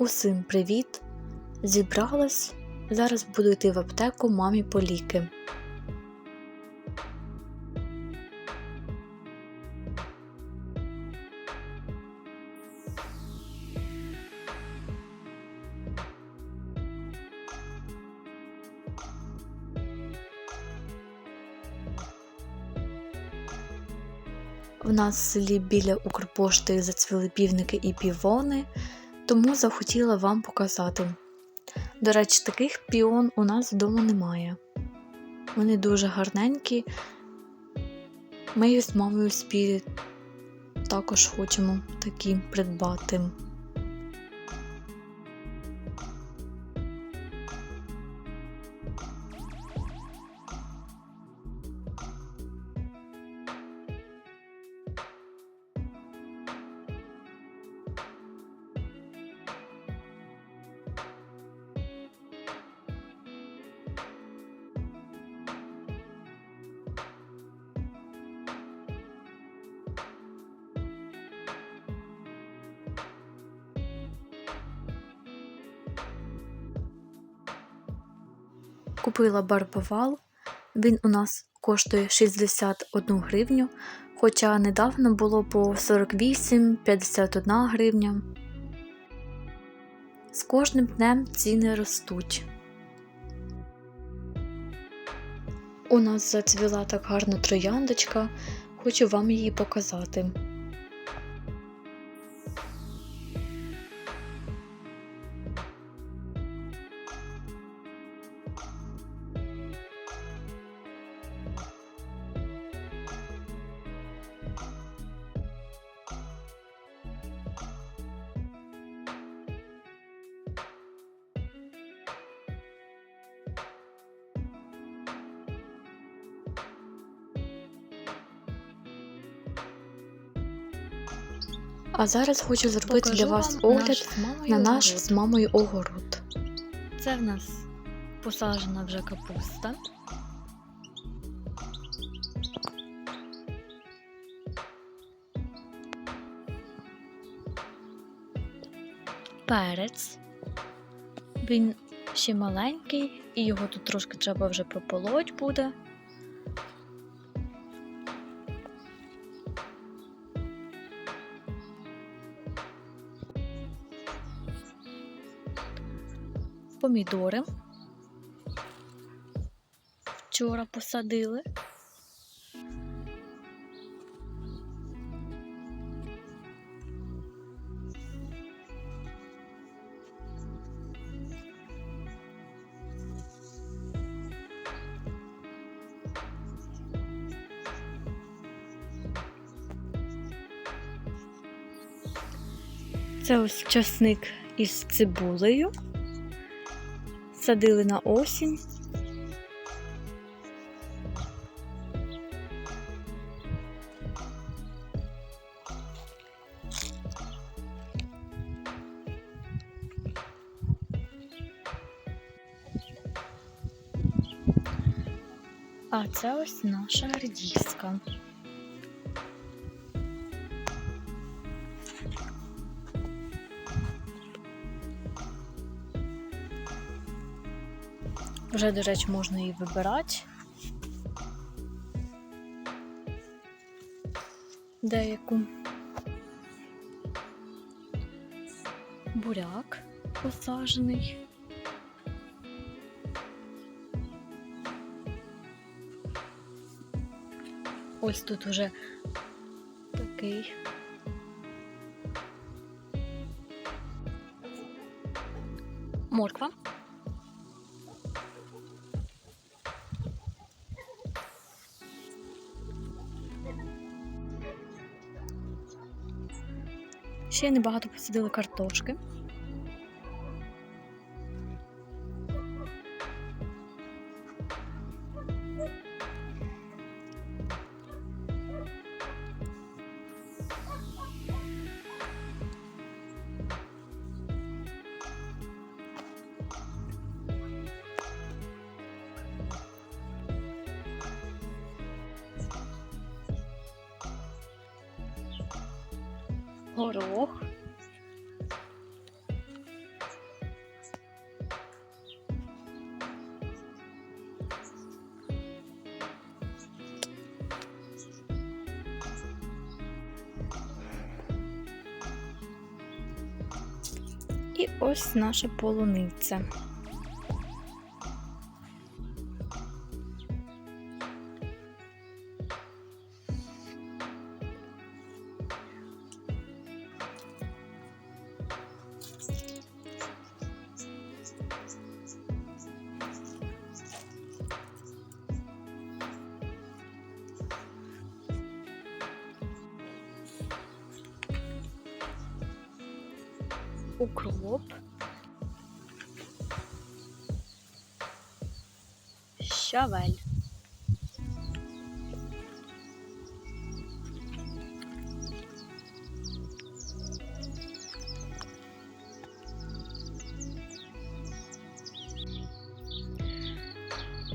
Усім привіт! Зібралась. Зараз буду йти в аптеку мамі по ліки. В нас в селі біля Укрпошти зацвіли півники і півони, тому захотіла вам показати. До речі, таких піон у нас вдома немає. Вони дуже гарненькі. Ми їх з мамою спірі також хочемо такі придбати. Купила барбовал. Він у нас коштує 61 гривню, хоча недавно було по 48-51 гривня. З кожним днем ціни ростуть. У нас зацвіла так гарно трояндочка, хочу вам її показати. А зараз хочу зробити Покажу для вас вам огляд наш з мамою на наш огород. з мамою огород. Це в нас посаджена вже капуста. Перець. Він ще маленький, і його тут трошки треба вже прополоть буде. Помідори. Вчора посадили. Це ось часник із цибулею. Садили на осінь. А це ось наша редіска. Вже, до речі, можна її вибирати. Деяку. Буряк посаджений. Ось тут уже такий. Морква. Ще небагато посадили картошки. горох. І ось наша полуниця. Укроп, щавель.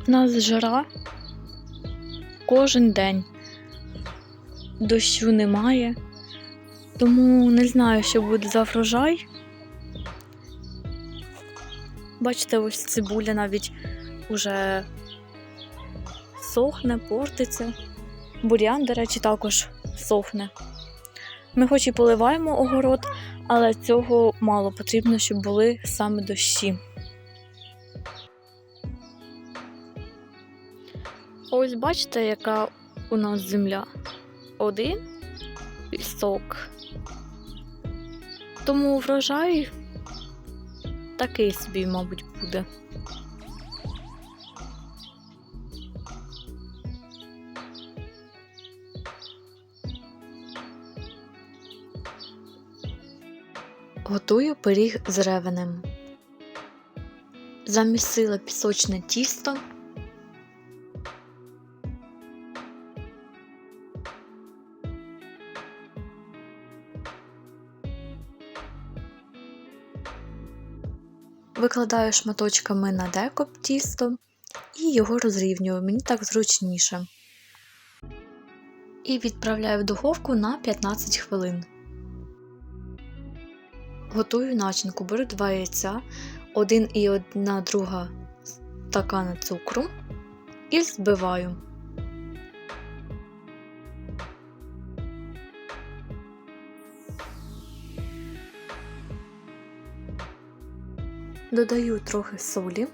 В нас жара кожен день. Дощу немає, тому не знаю, що буде за врожай. Бачите, ось цибуля навіть уже сохне, портиться. Бур'ян, до речі, також сохне. Ми хоч і поливаємо огород, але цього мало потрібно, щоб були саме дощі. Ось бачите, яка у нас земля. Один пісок. Тому врожай такий собі, мабуть, буде. Готую пиріг з ревенем. Замісила пісочне тісто. Викладаю шматочками на деко тісто і його розрівнюю, мені так зручніше. І відправляю в духовку на 15 хвилин. Готую начинку, беру 2 яйця, 1 і 1 друга стакана цукру і збиваю. Додаю трохи солі.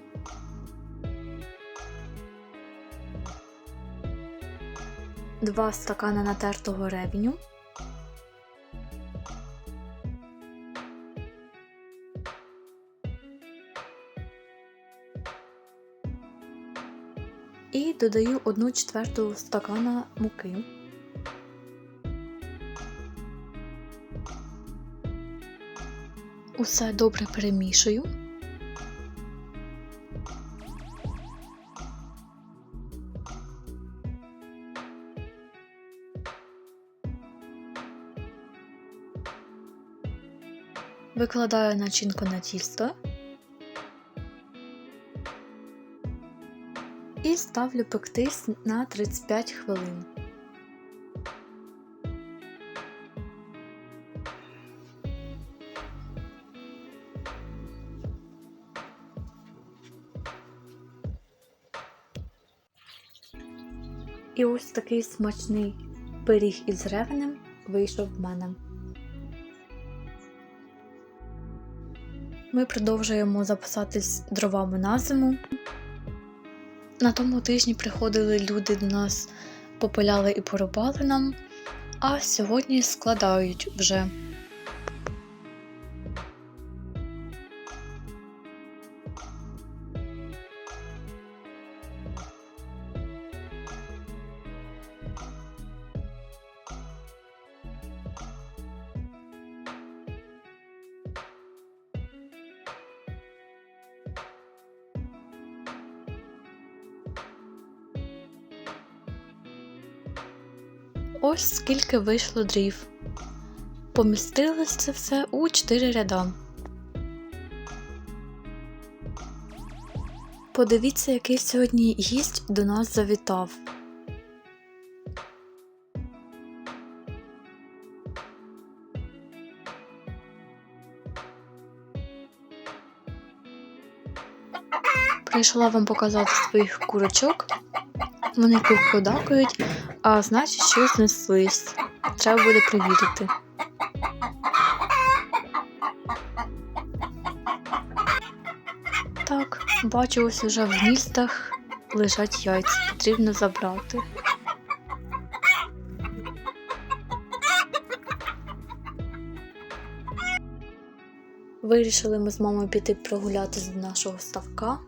Два стакани натертого ревеню. І додаю 1 четверту стакана муки. Усе добре перемішую. Викладаю начинку на тісто і ставлю пектись на 35 хвилин. І ось такий смачний пиріг із ревенем вийшов в мене. Ми продовжуємо запасатись дровами на зиму. На тому тижні приходили люди до нас, попиляли і порубали нам, а сьогодні складають вже. Ось скільки вийшло дрів. Помістилось це все у 4 ряда. Подивіться, який сьогодні гість до нас завітав. Прийшла вам показати своїх курочок. Вони кукудакають, а значить, щось знеслись. Треба буде перевірити. Бачу, ось уже в гніздах лежать яйця, потрібно забрати. Вирішили ми з мамою піти прогулятись до нашого ставка.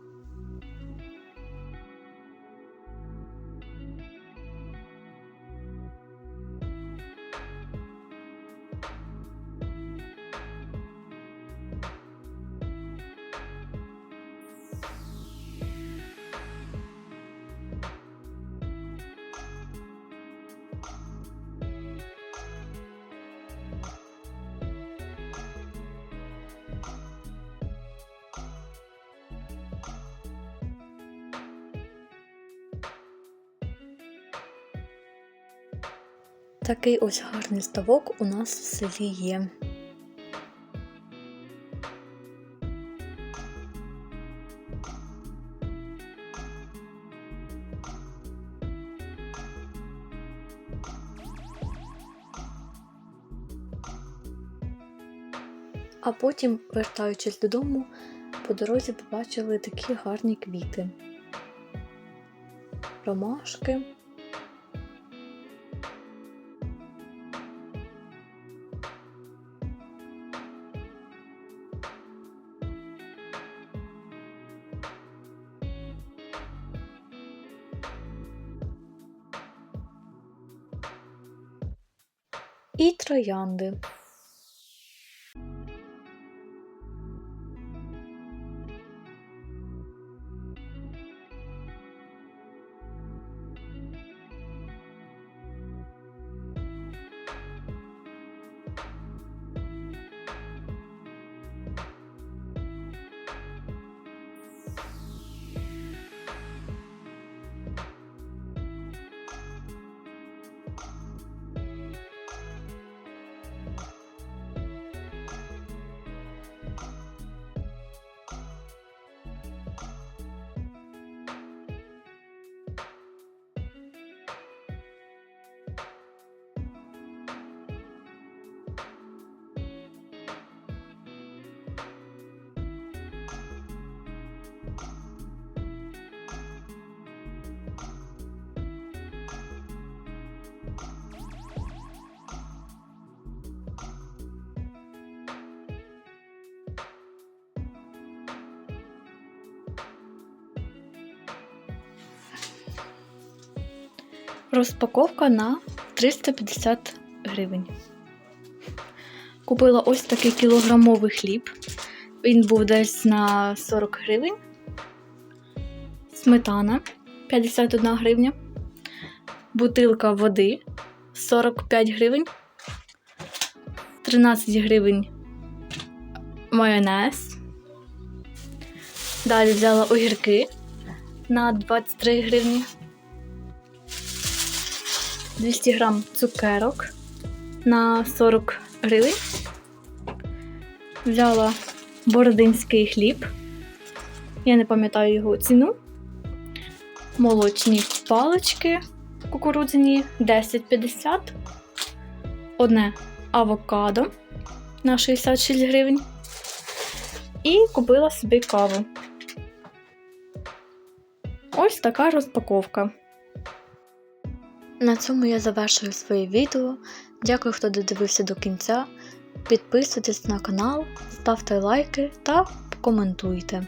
Такий ось гарний ставок у нас в селі є. А потім, вертаючись додому, по дорозі побачили такі гарні квіти. Ромашки. І троянди. Розпаковка на 350 гривень. Купила ось такий кілограмовий хліб. Він був десь на 40 гривень. Сметана 51 гривня. Бутилка води 45 гривень. 13 гривень майонез. Далі взяла огірки на 23 гривні. 200 грам цукерок на 40 гривень. Взяла бородинський хліб. Я не пам'ятаю його ціну. Молочні палички кукурудзяні 10,50. Одне авокадо на 66 гривень. І купила собі каву. Ось така розпаковка. На цьому я завершую своє відео. Дякую, хто додивився до кінця. Підписуйтесь на канал, ставте лайки та коментуйте.